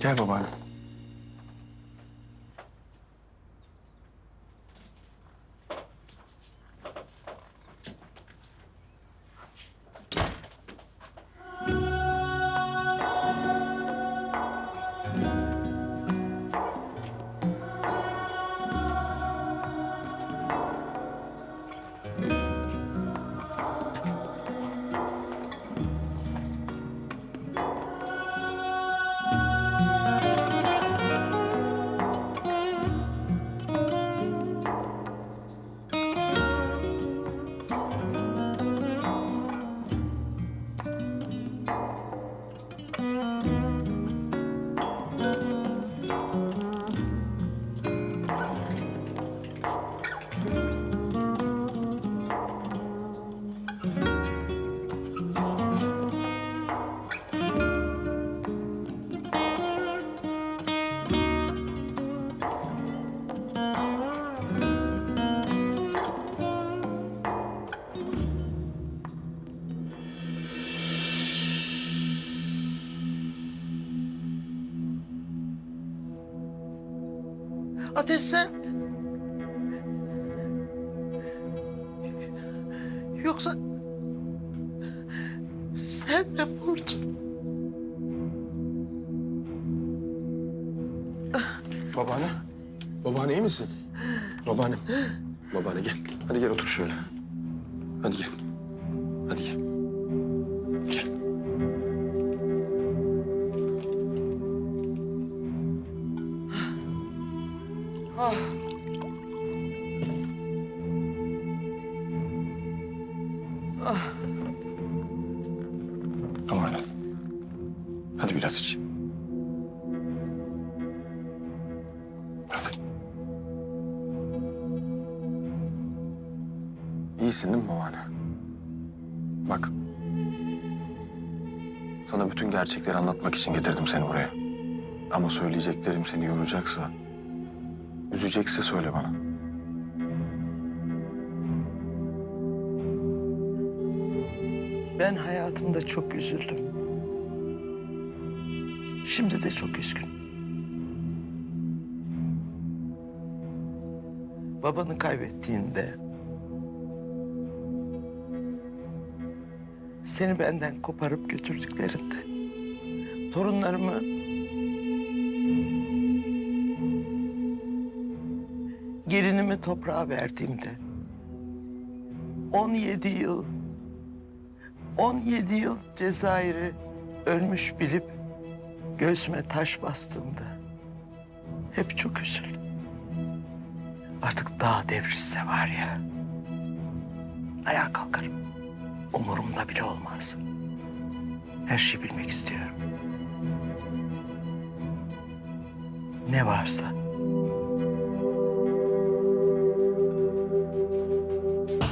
Gel babaanne. Ateş sen... Yoksa... Sen mi vurdun? Babaanne. Babaanne iyi misin? Babaanne. Babaanne gel. Hadi gel otur şöyle. Hadi gel. Hadi. Gel. Ah. Babaanne. Hadi biraz iç. Hadi. İyisin değil mi babaanne? Bak. Sana bütün gerçekleri anlatmak için getirdim seni buraya. Ama söyleyeceklerim seni yoracaksa, üzecekse söyle bana. Ben hayatımda çok üzüldüm. Şimdi de çok üzgünüm. Babanı kaybettiğinde... ...seni benden koparıp götürdüklerinde... ...torunlarımı... ...gelinimi toprağa verdiğimde... ...17 yıl 17 yıl Cezayir'i ölmüş bilip göğsüme taş bastığımda hep çok üzüldüm. Artık dağ devrilse var ya, ayağa kalkarım. Umurumda bile olmaz. Her şeyi bilmek istiyorum. Ne varsa.